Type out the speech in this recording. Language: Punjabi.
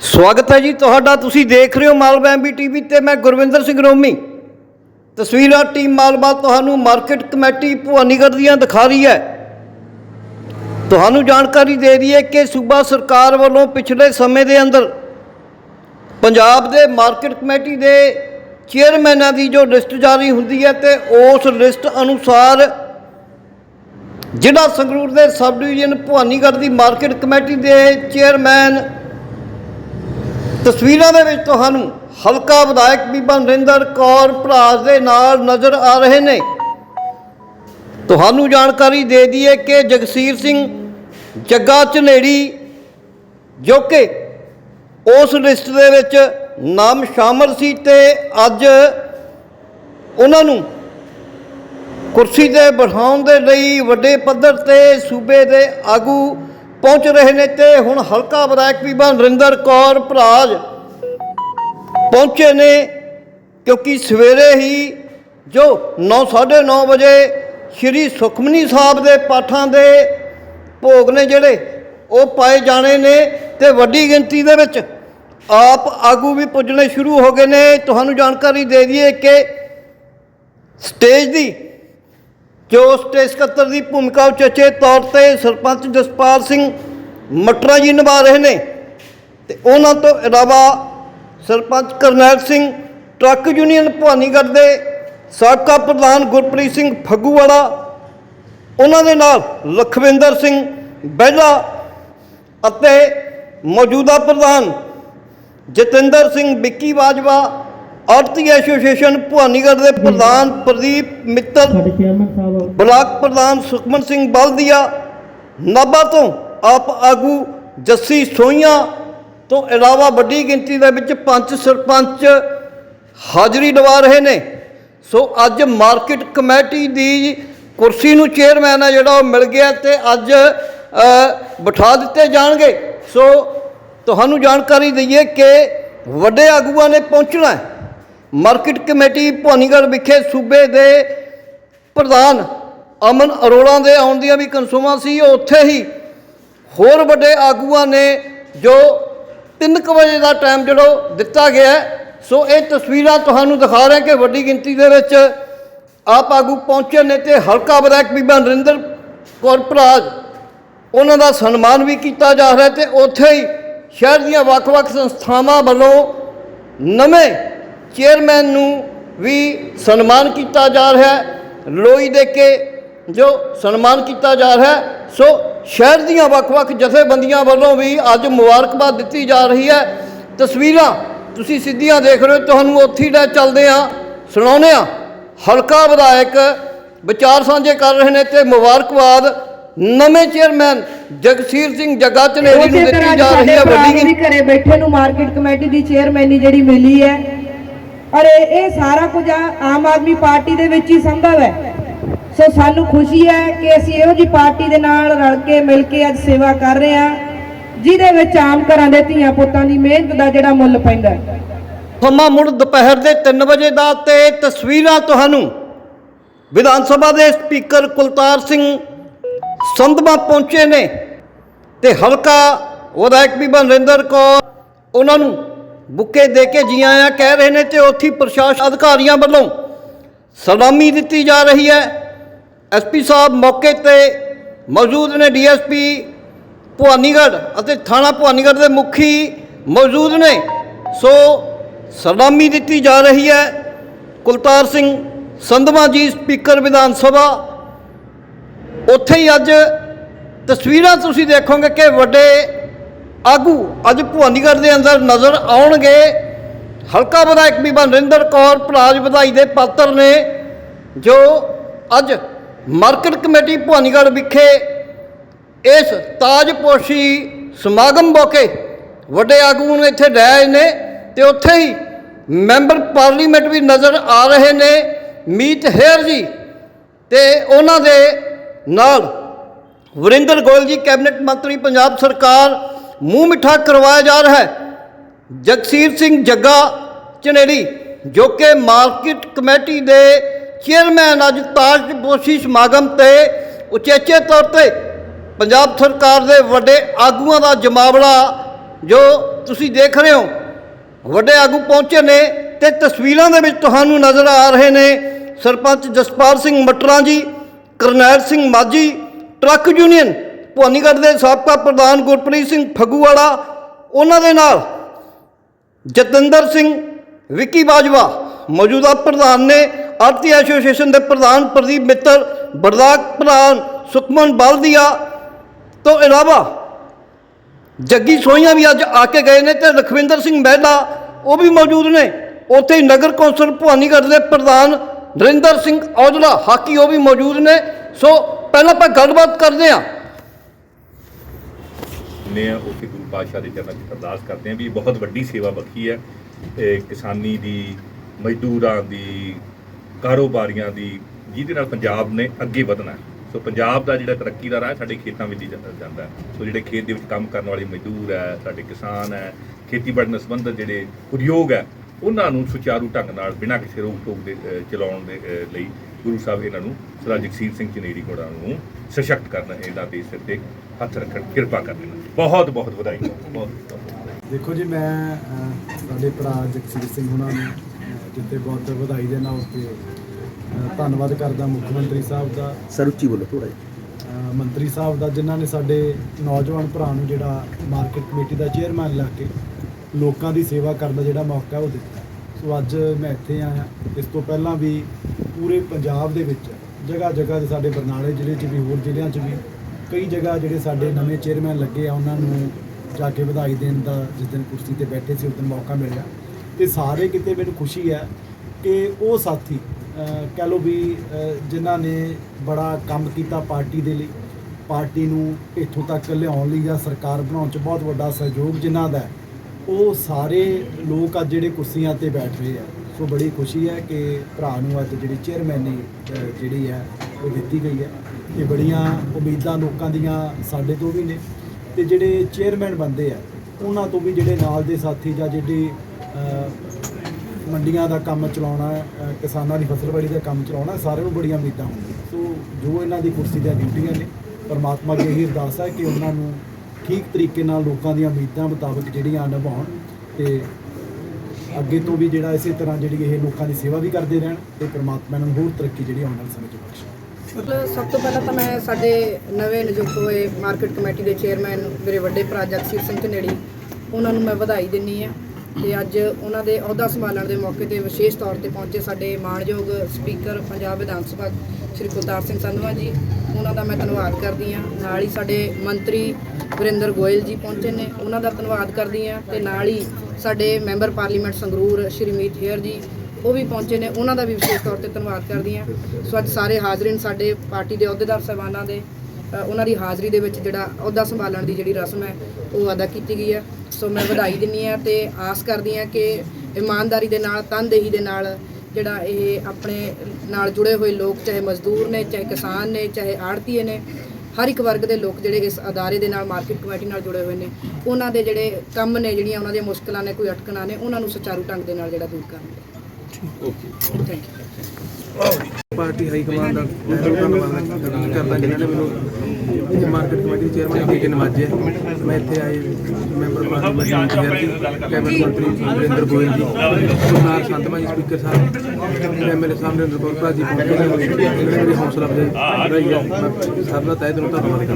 ਸਵਾਗਤ ਹੈ ਜੀ ਤੁਹਾਡਾ। ਤੁਸੀਂ ਦੇਖ ਰਹੇ ਹੋ ਮਾਲਵਾ ਐਮਬੀ ਟੀਵੀ ਤੇ ਮੈਂ ਗੁਰਵਿੰਦਰ ਸਿੰਘ ਰੋਮੀ। ਤਸਵੀਰਾਂ ਟੀਮ ਮਾਲਵਾ ਤੁਹਾਨੂੰ ਮਾਰਕੀਟ ਕਮੇਟੀ ਭਵਾਨੀਗੜ੍ਹ ਦੀਆਂ ਦਿਖਾ ਰਹੀ ਹੈ। ਤੁਹਾਨੂੰ ਜਾਣਕਾਰੀ ਦੇ ਰਹੀ ਹੈ ਕਿ ਸੂਬਾ ਸਰਕਾਰ ਵੱਲੋਂ ਪਿਛਲੇ ਸਮੇਂ ਦੇ ਅੰਦਰ ਪੰਜਾਬ ਦੇ ਮਾਰਕੀਟ ਕਮੇਟੀ ਦੇ ਚੇਅਰਮੈਨਾਂ ਦੀ ਜੋ ਲਿਸਟ ਜਾਰੀ ਹੁੰਦੀ ਹੈ ਤੇ ਉਸ ਲਿਸਟ ਅਨੁਸਾਰ ਜ਼ਿਲ੍ਹਾ ਸੰਗਰੂਰ ਦੇ ਸਬ ਡਿਵੀਜ਼ਨ ਭਵਾਨੀਗੜ੍ਹ ਦੀ ਮਾਰਕੀਟ ਕਮੇਟੀ ਦੇ ਚੇਅਰਮੈਨ ਤਸਵੀਰਾਂ ਦੇ ਵਿੱਚ ਤੁਹਾਨੂੰ ਹਲਕਾ ਵਿਧਾਇਕ ਬੀਬਾ ਨਰਿੰਦਰ ਕੌਰ ਭਰਾਜ ਦੇ ਨਾਲ ਨਜ਼ਰ ਆ ਰਹੇ ਨੇ। ਤੁਹਾਨੂੰ ਜਾਣਕਾਰੀ ਦੇ ਦਈਏ ਕਿ ਜਗਸੀਰ ਸਿੰਘ ਜੱਗਾ ਝਨੇੜੀ, ਜੋ ਕਿ ਉਸ ਲਿਸਟ ਦੇ ਵਿੱਚ ਨਾਮ ਸ਼ਾਮਲ ਸੀ ਤੇ ਅੱਜ ਉਹਨਾਂ ਨੂੰ ਕੁਰਸੀ ਤੇ ਬਿਠਾਉਣ ਦੇ ਲਈ ਵੱਡੇ ਪੱਧਰ ਤੇ ਸੂਬੇ ਦੇ ਆਗੂ ਪਹੁੰਚ ਰਹੇ ਨੇ ਤੇ ਹੁਣ ਹਲਕਾ ਵਿਧਾਇਕ ਬੀਬਾ ਨਰਿੰਦਰ ਕੌਰ ਭਰਾਜ ਪਹੁੰਚੇ ਨੇ, ਕਿਉਂਕਿ ਸਵੇਰੇ ਹੀ ਜੋ 9:30 ਵਜੇ ਸ਼੍ਰੀ ਸੁਖਮਨੀ ਸਾਹਿਬ ਦੇ ਪਾਠਾਂ ਦੇ ਭੋਗ ਨੇ ਜਿਹੜੇ, ਉਹ ਪਾਏ ਜਾਣੇ ਨੇ ਤੇ ਵੱਡੀ ਗਿਣਤੀ ਦੇ ਵਿੱਚ ਆਪ ਆਗੂ ਵੀ ਪੁੱਜਣੇ ਸ਼ੁਰੂ ਹੋ ਗਏ ਨੇ। ਤੁਹਾਨੂੰ ਜਾਣਕਾਰੀ ਦੇ ਦਈਏ ਕਿ ਸਟੇਜ ਦੀ ਜੋ ਸਟੇਜ ਸਕੱਤਰ ਦੀ ਭੂਮਿਕਾ ਉਚੇਚੇ ਤੌਰ ਤੇ ਸਰਪੰਚ ਜਸਪਾਲ ਸਿੰਘ ਮਟਰਾ ਜੀ ਨਿਭਾ ਰਹੇ ਨੇ ਤੇ ਉਹਨਾਂ ਤੋਂ ਇਲਾਵਾ ਸਰਪੰਚ ਕਰਨੈਲ ਸਿੰਘ, ਟਰੱਕ ਯੂਨੀਅਨ ਭਵਾਨੀਗੜ੍ਹ ਦੇ ਸਾਬਕਾ ਪ੍ਰਧਾਨ ਗੁਰਪ੍ਰੀਤ ਸਿੰਘ ਫੱਗੂਵਾਲਾ, ਉਹਨਾਂ ਦੇ ਨਾਲ ਲਖਵਿੰਦਰ ਸਿੰਘ ਬਹਿਲਾ ਅਤੇ ਮੌਜੂਦਾ ਪ੍ਰਧਾਨ ਜਤਿੰਦਰ ਸਿੰਘ ਵਿੱਕੀ ਬਾਜਵਾ ਆਰਤੀ ਐਸੋਸੀਏਸ਼ਨ ਭਵਾਨੀਗੜ੍ਹ ਦੇ ਪ੍ਰਧਾਨ ਪ੍ਰਦੀਪ ਮਿੱਤਲ ਬਲਾਕ ਪ੍ਰਧਾਨ ਸੁਖਮਨ ਸਿੰਘ ਬਲਦੀਆ ਨਾਭਾ ਤੋਂ ਆਪ ਆਗੂ ਜੱਸੀ ਸੋਈਆਂ ਤੋਂ ਇਲਾਵਾ ਵੱਡੀ ਗਿਣਤੀ ਦੇ ਵਿੱਚ ਪੰਜ ਸਰਪੰਚ ਹਾਜ਼ਰੀ ਲਵਾ ਰਹੇ ਨੇ। ਸੋ ਅੱਜ ਮਾਰਕੀਟ ਕਮੇਟੀ ਦੀ ਕੁਰਸੀ ਨੂੰ ਚੇਅਰਮੈਨ ਹੈ ਜਿਹੜਾ ਉਹ ਮਿਲ ਗਿਆ ਤੇ ਅੱਜ ਬਿਠਾ ਦਿੱਤੇ ਜਾਣਗੇ। ਸੋ ਤੁਹਾਨੂੰ ਜਾਣਕਾਰੀ ਦਈਏ ਕਿ ਵੱਡੇ ਆਗੂਆਂ ਨੇ ਪਹੁੰਚਣਾ ਹੈ। ਮਾਰਕੀਟ ਕਮੇਟੀ ਭਵਾਨੀਗੜ੍ਹ ਵਿਖੇ ਸੂਬੇ ਦੇ ਪ੍ਰਧਾਨ ਅਮਨ ਅਰੋੜਾ ਦੇ ਆਉਣ ਦੀਆਂ ਵੀ ਕਨਸੂਮਾਂ ਸੀ, ਉੱਥੇ ਹੀ ਹੋਰ ਵੱਡੇ ਆਗੂਆਂ ਨੇ ਜੋ 3 ਵਜੇ ਦਾ ਟਾਈਮ ਜਿਹੜਾ ਦਿੱਤਾ ਗਿਆ ਸੋ ਇਹ ਤਸਵੀਰਾਂ ਤੁਹਾਨੂੰ ਦਿਖਾ ਰਹੇ ਕਿ ਵੱਡੀ ਗਿਣਤੀ ਦੇ ਵਿੱਚ ਆਪ ਆਗੂ ਪਹੁੰਚੇ ਨੇ ਤੇ ਹਲਕਾ ਵਿਧਾਇਕ ਬੀਬਾ ਨਰਿੰਦਰ ਕੌਰ ਭਰਾਜ, ਉਹਨਾਂ ਦਾ ਸਨਮਾਨ ਵੀ ਕੀਤਾ ਜਾ ਰਿਹਾ ਤੇ ਉੱਥੇ ਹੀ ਸ਼ਹਿਰ ਦੀਆਂ ਵੱਖ-ਵੱਖ ਸੰਸਥਾਵਾਂ ਵੱਲੋਂ ਨਵੇਂ ਚੇਅਰਮੈਨ ਨੂੰ ਵੀ ਸਨਮਾਨ ਕੀਤਾ ਜਾ ਰਿਹਾ ਹੈ। ਲੋਈ ਦੇ ਕੇ ਜੋ ਸਨਮਾਨ ਕੀਤਾ ਜਾ ਰਿਹਾ ਹੈ ਸੋ ਸ਼ਹਿਰ ਦੀਆਂ ਵੱਖ-ਵੱਖ ਜਥੇਬੰਦੀਆਂ ਵੱਲੋਂ ਵੀ ਅੱਜ ਮੁਬਾਰਕਬਾਦ ਦਿੱਤੀ ਜਾ ਰਹੀ ਹੈ। ਤਸਵੀਰਾਂ ਤੁਸੀਂ ਸਿੱਧੀਆਂ ਦੇਖ ਰਹੇ ਹੋ ਤੁਹਾਨੂੰ ਉੱਥੇ ਹੀ ਲੈ ਚੱਲਦੇ ਆ ਸੁਣਾਉਂਦੇ ਆ ਹਲਕਾ ਵਿਧਾਇਕ ਵਿਚਾਰ ਸਾਂਝੇ ਕਰ ਰਹੇ ਨੇ ਤੇ ਮੁਬਾਰਕਬਾਦ ਨਵੇਂ ਚੇਅਰਮੈਨ ਜਗਸੀਰ ਸਿੰਘ ਜੱਗਾ ਝਨੇਰੀ ਨੂੰ ਦਿੱਤੀ ਜਾ ਰਹੀ ਹੈ ਵੱਡੀ ਘਰੇ ਬੈਠੇ ਨੂੰ ਮਾਰਕੀਟ ਕਮੇਟੀ ਦੀ ਚੇਅਰਮੈਨੀ ਜਿਹੜੀ ਮਿਲੀ ਹੈ। ਔਰ ਇਹ ਸਾਰਾ ਕੁਝ ਆਮ ਆਦਮੀ ਪਾਰਟੀ ਦੇ ਵਿੱਚ ਹੀ ਸੰਭਵ ਹੈ। ਸੋ ਸਾਨੂੰ ਖੁਸ਼ੀ ਹੈ ਕਿ ਅਸੀਂ ਇਹੋ ਜੀ ਪਾਰਟੀ ਦੇ ਨਾਲ ਰਲ ਕੇ, ਮਿਲ ਕੇ ਅੱਜ ਸੇਵਾ ਕਰ ਰਹੇ ਹਾਂ, ਜਿਹਦੇ ਵਿੱਚ ਆਮ ਘਰਾਂ ਦੇ ਧੀਆਂ ਪੁੱਤਾਂ ਦੀ ਮਿਹਨਤ ਦਾ ਜਿਹੜਾ ਮੁੱਲ ਪੈਂਦਾ ਹੈ। ਸਮਾਂ ਮੁੜ ਦੁਪਹਿਰ ਦੇ 3 ਵਜੇ ਦਾ ਤੇ ਤਸਵੀਰਾਂ ਤੁਹਾਨੂੰ ਵਿਧਾਨ ਸਭਾ ਦੇ ਸਪੀਕਰ ਕੁਲਤਾਰ ਸਿੰਘ ਸੰਧਵਾ ਪਹੁੰਚੇ ਨੇ ਤੇ ਹਲਕਾ ਵਿਧਾਇਕ ਬੀਬਾ ਨਰਿੰਦਰ ਕੌਰ, ਉਹਨਾਂ ਨੂੰ ਬੁੱਕੇ ਦੇ ਕੇ ਜੀ ਆਇਆਂ ਕਹਿ ਰਹੇ ਨੇ ਤੇ ਉੱਥੇ ਪ੍ਰਸ਼ਾਸਨ ਅਧਿਕਾਰੀਆਂ ਵੱਲੋਂ ਸਲਾਮੀ ਦਿੱਤੀ ਜਾ ਰਹੀ ਹੈ। ਐਸਪੀ ਸਾਹਿਬ ਮੌਕੇ ਤੇ ਮੌਜੂਦ ਨੇ ਡੀਐਸਪੀ ਭਵਾਨੀਗੜ੍ਹ ਅਤੇ ਥਾਣਾ ਭਵਾਨੀਗੜ੍ਹ ਦੇ ਮੁਖੀ ਮੌਜੂਦ ਨੇ। ਸੋ ਸਲਾਮੀ ਦਿੱਤੀ ਜਾ ਰਹੀ ਹੈ। ਕੁਲਤਾਰ ਸਿੰਘ ਸੰਧਵਾ ਜੀ, ਸਪੀਕਰ ਵਿਧਾਨ ਸਭਾ। ਉੱਥੇ ਹੀ ਅੱਜ ਤਸਵੀਰਾਂ ਤੁਸੀਂ ਦੇਖੋਗੇ ਕਿ ਵੱਡੇ ਆਗੂ ਅੱਜ ਭਵਾਨੀਗੜ੍ਹ ਦੇ ਅੰਦਰ ਨਜ਼ਰ ਆਉਣਗੇ। ਹਲਕਾ ਵਿਧਾਇਕ ਬੀਬਾ ਨਰਿੰਦਰ ਕੌਰ ਭਰਾਜ ਵਧਾਈ ਦੇ ਪਾਤਰ ਨੇ, ਜੋ ਅੱਜ ਮਾਰਕੀਟ ਕਮੇਟੀ ਭਵਾਨੀਗੜ੍ਹ ਵਿਖੇ ਇਸ ਤਾਜਪੋਸ਼ੀ ਸਮਾਗਮ ਮੌਕੇ ਵੱਡੇ ਆਗੂ ਨੂੰ ਇੱਥੇ ਲੈ ਆਏ ਨੇ ਤੇ ਉੱਥੇ ਹੀ ਮੈਂਬਰ ਪਾਰਲੀਮੈਂਟ ਵੀ ਨਜ਼ਰ ਆ ਰਹੇ ਨੇ, ਮੀਤ ਹੇਰ ਜੀ ਤੇ ਉਹਨਾਂ ਦੇ ਨਾਲ ਵਰਿੰਦਰ ਗੋਇਲ ਜੀ, ਕੈਬਨਿਟ ਮੰਤਰੀ, ਪੰਜਾਬ ਸਰਕਾਰ ਮੂੰਹ ਮਿੱਠਾ ਕਰਵਾਇਆ ਜਾ ਰਿਹਾ ਹੈ। ਜਗਸੀਰ ਸਿੰਘ ਜੱਗਾ ਝਨੇੜੀ ਜੋ ਕਿ ਮਾਰਕੀਟ ਕਮੇਟੀ ਦੇ ਚੇਅਰਮੈਨ ਅੱਜ ਤਾਜਪੋਸ਼ੀ ਸਮਾਗਮ ਤੇ ਉਚੇਚੇ ਤੌਰ ਤੇ ਪੰਜਾਬ ਸਰਕਾਰ ਦੇ ਵੱਡੇ ਆਗੂਆਂ ਦਾ ਜਮਾਵੜਾ, ਜੋ ਤੁਸੀਂ ਦੇਖ ਰਹੇ ਹੋ, ਵੱਡੇ ਆਗੂ ਪਹੁੰਚੇ ਨੇ ਤੇ ਤਸਵੀਰਾਂ ਦੇ ਵਿੱਚ ਤੁਹਾਨੂੰ ਨਜ਼ਰ ਆ ਰਹੇ ਨੇ ਸਰਪੰਚ ਜਸਪਾਲ ਸਿੰਘ ਮਟਰਾਂ ਜੀ, ਕਰਨੈਲ ਸਿੰਘ ਮਾਝੀ, ਟਰੱਕ ਯੂਨੀਅਨ ਭਵਾਨੀਗੜ੍ਹ ਦੇ ਸਾਬਕਾ ਪ੍ਰਧਾਨ ਗੁਰਪ੍ਰੀਤ ਸਿੰਘ ਫਗੂਵਾਲਾ ਉਹਨਾਂ ਦੇ ਨਾਲ ਜਤਿੰਦਰ ਸਿੰਘ, ਵਿੱਕੀ ਬਾਜਵਾ ਮੌਜੂਦਾ ਪ੍ਰਧਾਨ ਨੇ ਆਰਤੀ ਐਸੋਸੀਏਸ਼ਨ ਦੇ ਪ੍ਰਧਾਨ ਪ੍ਰਦੀਪ ਮਿੱਤਰ ਬਰਦਾਕ ਪ੍ਰਧਾਨ ਸੁਖਮਨ ਬਾਲਦੀਆ ਤੋਂ ਇਲਾਵਾ ਜੱਗੀ ਸੋਈਆਂ ਵੀ ਅੱਜ ਆ ਕੇ ਗਏ ਨੇ ਤੇ ਲਖਵਿੰਦਰ ਸਿੰਘ ਮਹਿਲਾ ਉਹ ਵੀ ਮੌਜੂਦ ਨੇ। ਉੱਥੇ ਨਗਰ ਕੌਂਸਲ ਭਵਾਨੀਗੜ੍ਹ ਦੇ ਪ੍ਰਧਾਨ ਨਰਿੰਦਰ ਸਿੰਘ ਔਜਲਾ ਹਾਕੀ ਉਹ ਵੀ ਮੌਜੂਦ ਨੇ। ਸੋ ਪਹਿਲਾਂ ਆਪਾਂ ਗੱਲਬਾਤ ਕਰਦੇ ਹਾਂ ਨੇ ਉਸੇ ਗੁਰੂ ਪਾਤਸ਼ਾਹ ਦੇ ਚਰਨਾਂ 'ਚ ਅਰਦਾਸ ਕਰਦੇ ਹਾਂ ਵੀ ਇਹ ਬਹੁਤ ਵੱਡੀ ਸੇਵਾ ਬਖੀ ਹੈ ਕਿਸਾਨੀ ਦੀ, ਮਜ਼ਦੂਰਾਂ ਦੀ, ਕਾਰੋਬਾਰੀਆਂ ਦੀ, ਜਿਹਦੇ ਨਾਲ ਪੰਜਾਬ ਨੇ ਅੱਗੇ ਵਧਣਾ ਸੋ ਪੰਜਾਬ ਦਾ ਜਿਹੜਾ ਤਰੱਕੀ ਦਾ ਰਾਹ ਸਾਡੇ ਖੇਤਾਂ ਵਿੱਚ ਹੀ ਜਾ- ਜਾਂਦਾ ਹੈ। ਸੋ ਜਿਹੜੇ ਖੇਤ ਦੇ ਵਿੱਚ ਕੰਮ ਕਰਨ ਵਾਲੇ ਮਜ਼ਦੂਰ ਹੈ, ਸਾਡੇ ਕਿਸਾਨ ਹੈ, ਖੇਤੀਬਾੜੀ ਨਾਲ ਸੰਬੰਧਿਤ ਜਿਹੜੇ ਉਦਯੋਗ ਹੈ, ਉਹਨਾਂ ਨੂੰ ਸੁਚਾਰੂ ਢੰਗ ਨਾਲ ਬਿਨਾਂ ਕਿਸੇ ਰੋਕ ਟੋਕ ਦੇ ਚਲਾਉਣ ਦੇ ਲਈ ਗੁਰੂ ਸਾਹਿਬ ਇਹਨਾਂ ਨੂੰ ਸਰਦਾਰ ਜਗਸੀਰ ਸਿੰਘ ਚਨੇਰੀ ਕੋੜਾ ਨੂੰ ਸਸ਼ਕਤ ਕਰਨ ਇਹਨਾਂ ਦੇ ਸਿਰ ਤੇ ਹੱਥ ਰੱਖਣ ਕਿਰਪਾ ਕਰਨ ਬਹੁਤ ਬਹੁਤ ਵਧਾਈ। ਬਹੁਤ। ਦੇਖੋ ਜੀ ਮੈਂ ਸਾਡੇ ਭਰਾ ਜਗਸੀਰ ਸਿੰਘ ਉਹਨਾਂ ਨੂੰ ਜਿੱਤੇ ਬਹੁਤ ਵਧਾਈ ਦੇਣਾ ਉਸ ਤੇ ਧੰਨਵਾਦ ਕਰਦਾ ਮੁੱਖ ਮੰਤਰੀ ਸਾਹਿਬ ਦਾ। ਸਰ ਉੱਚੀ ਬੋਲੋ ਥੋੜਾ ਅਹ, ਮੰਤਰੀ ਸਾਹਿਬ ਦਾ ਜਿਨ੍ਹਾਂ ਨੇ ਸਾਡੇ ਨੌਜਵਾਨ ਭਰਾ ਨੂੰ ਜਿਹੜਾ ਮਾਰਕੀਟ ਕਮੇਟੀ ਦਾ ਚੇਅਰਮੈਨ ਲਾ ਕੇ ਲੋਕਾਂ ਦੀ ਸੇਵਾ ਕਰਨ ਦਾ ਜਿਹੜਾ ਮੌਕਾ ਉਹ ਦਿੱਤਾ। ਸੋ ਅੱਜ ਮੈਂ ਇੱਥੇ ਆਇਆ। ਇਸ ਤੋਂ ਪਹਿਲਾਂ ਵੀ ਪੂਰੇ ਪੰਜਾਬ ਦੇ ਵਿੱਚ ਜਗ੍ਹਾ ਜਗ੍ਹਾ ਤੇ ਸਾਡੇ ਬਰਨਾਲੇ ਜ਼ਿਲ੍ਹੇ 'ਚ ਵੀ ਹੋਰ ਜ਼ਿਲ੍ਹਿਆਂ 'ਚ ਵੀ ਕਈ ਜਗ੍ਹਾ ਜਿਹੜੇ ਸਾਡੇ ਨਵੇਂ ਚੇਅਰਮੈਨ ਲੱਗੇ ਆ ਉਹਨਾਂ ਨੂੰ ਜਾ ਕੇ ਵਧਾਈ ਦੇਣ ਦਾ ਜਿਸ ਦਿਨ ਕੁਰਸੀ ਤੇ ਬੈਠੇ ਸੀ ਉਸ ਦਿਨ ਮੌਕਾ ਮਿਲਿਆ। ਤੇ ਸਾਰੇ ਕਿਤੇ ਮੈਨੂੰ ਖੁਸ਼ੀ ਹੈ ਕਿ ਉਹ ਸਾਥੀ ਅਹ, ਕਹਿ ਲਓ ਵੀ ਜਿਨ੍ਹਾਂ ਨੇ ਬੜਾ ਕੰਮ ਕੀਤਾ ਪਾਰਟੀ ਦੇ ਲਈ ਪਾਰਟੀ ਨੂੰ ਇੱਥੋਂ ਤੱਕ ਲਿਆਉਣ ਲਈ ਜਾਂ ਸਰਕਾਰ ਬਣਾਉਣ 'ਚ ਬਹੁਤ ਵੱਡਾ ਸਹਿਯੋਗ ਜਿਨ੍ਹਾਂ ਦਾ ਉਹ ਸਾਰੇ ਲੋਕ ਅੱਜ ਜਿਹੜੇ ਕੁਰਸੀਆਂ ਤੇ ਬੈਠ ਰਹੇ ਆ। ਸੋ ਬੜੀ ਖੁਸ਼ੀ ਹੈ ਕਿ ਭਰਾ ਨੂੰ ਅੱਜ ਜਿਹੜੀ ਚੇਅਰਮੈਨੀ ਅਹ, ਜਿਹੜੀ ਹੈ ਉਹ ਦਿੱਤੀ ਗਈ ਹੈ। ਤੇ ਬੜੀਆਂ ਉਮੀਦਾਂ ਲੋਕਾਂ ਦੀਆਂ ਸਾਡੇ ਤੋਂ ਵੀ ਨੇ ਤੇ ਜਿਹੜੇ ਚੇਅਰਮੈਨ ਬੰਦੇ ਆ ਉਹਨਾਂ ਤੋਂ ਵੀ ਜਿਹੜੇ ਨਾਲ ਦੇ ਸਾਥੀ ਜਾਂ ਜਿਹੜੇ ਮੰਡੀਆਂ ਦਾ ਕੰਮ ਚਲਾਉਣਾ ਕਿਸਾਨਾਂ ਦੀ ਫਸਲਬਾੜੀ ਦਾ ਕੰਮ ਚਲਾਉਣਾ ਸਾਰਿਆਂ ਨੂੰ ਬੜੀਆਂ ਉਮੀਦਾਂ ਹੁੰਦੀਆਂ। ਸੋ ਜੋ ਇਹਨਾਂ ਦੀ ਕੁਰਸੀ ਦੀਆਂ ਡਿਊਟੀਆਂ ਨੇ ਪਰਮਾਤਮਾ ਦੀ ਇਹੀ ਅਰਦਾਸ ਹੈ ਕਿ ਉਹਨਾਂ ਨੂੰ ਠੀਕ ਤਰੀਕੇ ਨਾਲ ਲੋਕਾਂ ਦੀਆਂ ਉਮੀਦਾਂ ਮੁਤਾਬਕ ਜਿਹੜੀਆਂ ਨਿਭਾਉਣ ਤੇ ਅੱਗੇ ਤੋਂ ਵੀ ਜਿਹੜਾ ਇਸੇ ਤਰ੍ਹਾਂ ਜਿਹੜੀ ਇਹ ਲੋਕਾਂ ਦੀ ਸੇਵਾ ਵੀ ਕਰਦੇ ਰਹਿਣ ਤੇ ਪ੍ਰਮਾਤਮਾ ਇਹਨਾਂ ਨੂੰ ਹੋਰ ਤਰੱਕੀ ਜਿਹੜੀ ਆਉਣ ਵਾਲੇ ਸਮੇਂ 'ਚ ਬਖਸ਼ੇ। ਮਤਲਬ ਸਭ ਤੋਂ ਪਹਿਲਾਂ ਤਾਂ ਮੈਂ ਸਾਡੇ ਨਵੇਂ ਨਿਯੁਕਤ ਹੋਏ ਮਾਰਕੀਟ ਕਮੇਟੀ ਦੇ ਚੇਅਰਮੈਨ ਮੇਰੇ ਵੱਡੇ ਭਰਾ ਜਗਸੀਰ ਸਿੰਘ ਝਨੇੜੀ, ਉਹਨਾਂ ਨੂੰ ਮੈਂ ਵਧਾਈ ਦਿੰਨੀ ਆ ਤੇ ਅੱਜ ਉਹਨਾਂ ਦੇ ਅਹੁਦਾ ਸੰਭਾਲਣ ਦੇ ਮੌਕੇ ਤੇ ਵਿਸ਼ੇਸ਼ ਤੌਰ ਤੇ ਪਹੁੰਚੇ ਸਾਡੇ ਮਾਣਯੋਗ ਸਪੀਕਰ ਪੰਜਾਬ ਵਿਧਾਨ ਸਭਾ ਸ਼੍ਰੀ ਕੁਲਤਾਰ ਸਿੰਘ ਸੰਧਵਾ ਜੀ, ਉਹਨਾਂ ਦਾ ਮੈਂ ਧੰਨਵਾਦ ਕਰਦੀ ਆ ਨਾਲ ਹੀ ਸਾਡੇ ਮੰਤਰੀ ਵਰਿੰਦਰ ਗੋਇਲ ਜੀ ਪਹੁੰਚੇ ਨੇ। ਉਹਨਾਂ ਦਾ ਧੰਨਵਾਦ ਕਰਦੀ ਹਾਂ ਤੇ ਨਾਲ ਹੀ ਸਾਡੇ ਮੈਂਬਰ ਪਾਰਲੀਮੈਂਟ ਸੰਗਰੂਰ ਸ਼੍ਰੀ ਮੀਤ ਹੇਅਰ ਜੀ, ਉਹ ਵੀ ਪਹੁੰਚੇ ਨੇ। ਉਹਨਾਂ ਦਾ ਵੀ ਵਿਸ਼ੇਸ਼ ਤੌਰ ਤੇ ਧੰਨਵਾਦ ਕਰਦੀ ਹਾਂ। ਸੋ ਅੱਜ ਸਾਰੇ ਹਾਜ਼ਰੀਨ ਸਾਡੇ ਪਾਰਟੀ ਦੇ ਅਹੁਦੇਦਾਰ ਸਾਹਿਬਾਨਾਂ ਦੇ। ਉਹਨਾਂ ਦੀ ਹਾਜ਼ਰੀ ਦੇ ਵਿੱਚ ਜਿਹੜਾ ਅਹੁਦਾ ਸੰਭਾਲਣ ਦੀ ਜਿਹੜੀ ਰਸਮ ਹੈ, ਉਹ ਅਦਾ ਕੀਤੀ ਗਈ ਹੈ। ਸੋ ਮੈਂ ਵਧਾਈ ਦਿੰਨੀ ਆ ਤੇ ਆਸ ਕਰਦੀ ਹਾਂ ਕਿ ਇਮਾਨਦਾਰੀ ਦੇ ਨਾਲ, ਤਨਦੇਹੀ ਦੇ ਨਾਲ ਜਿਹੜਾ ਇਹ ਆਪਣੇ ਨਾਲ ਜੁੜੇ ਹੋਏ ਲੋਕ, ਚਾਹੇ ਮਜ਼ਦੂਰ ਨੇ, ਚਾਹੇ ਕਿਸਾਨ ਨੇ, ਚਾਹੇ ਆੜਤੀਏ ਨੇ ਹਰ ਇੱਕ ਵਰਗ ਦੇ ਲੋਕ ਜਿਹੜੇ ਇਸ ਅਦਾਰੇ ਦੇ ਨਾਲ ਮਾਰਕੀਟ ਕਮੇਟੀ ਨਾਲ ਜੁੜੇ ਹੋਏ ਨੇ ਉਹਨਾਂ ਦੇ ਜਿਹੜੇ ਕੰਮ ਨੇ ਜਿਹੜੀਆਂ ਉਹਨਾਂ ਦੀਆਂ ਮੁਸ਼ਕਲਾਂ ਨੇ ਕੋਈ ਅਟਕਣਾ ਨੇ ਉਹਨਾਂ ਨੂੰ ਸੁਚਾਰੂ ਢੰਗ ਦੇ ਨਾਲ ਜਿਹੜਾ ਦੂਰ ਕਰਨਗੇ। Thank you party high command ਦਾ ਮੈਂ ਧੰਨਵਾਦ ਕਰਦਾ ਜਿਨ੍ਹਾਂ ਨੇ ਮੈਨੂੰ ਮਾਰਕੀਟ ਕਮੇਟੀ ਚੇਅਰਮੈਨ ਦੇ ਕੇ ਨਵਾਜਿਆ ਮੈਂ ਇੱਥੇ ਆਏ, ਮੈਂਬਰ ਪਾਰਲੀਮੈਂਟ ਮੰਤਰੀ ਜੀ ਕੈਬਨਿਟ ਮੰਤਰੀ ਨਰਿੰਦਰ ਗੋਇਲ ਜੀ, ਸਰਦਾਰ ਸੰਤਮਾ ਜੀ ਸਪੀਕਰ ਸਾਹਿਬ ਐਮਐਲਏ ਸਾਹਿਬ ਨਰਿੰਦਰ ਕੌਰ ਜੀ ਪਹੁੰਚੇ ਨੇ ਮੇਰੀ ਹੌਸਲਾ ਅਫਜ਼ਾਈ ਕਰਾਈ ਹੈ। ਮੈਂ ਸਭ ਦਾ ਤਹਿ ਦਿਲੋਂ ਧੰਨਵਾਦ ਕਰਦਾ।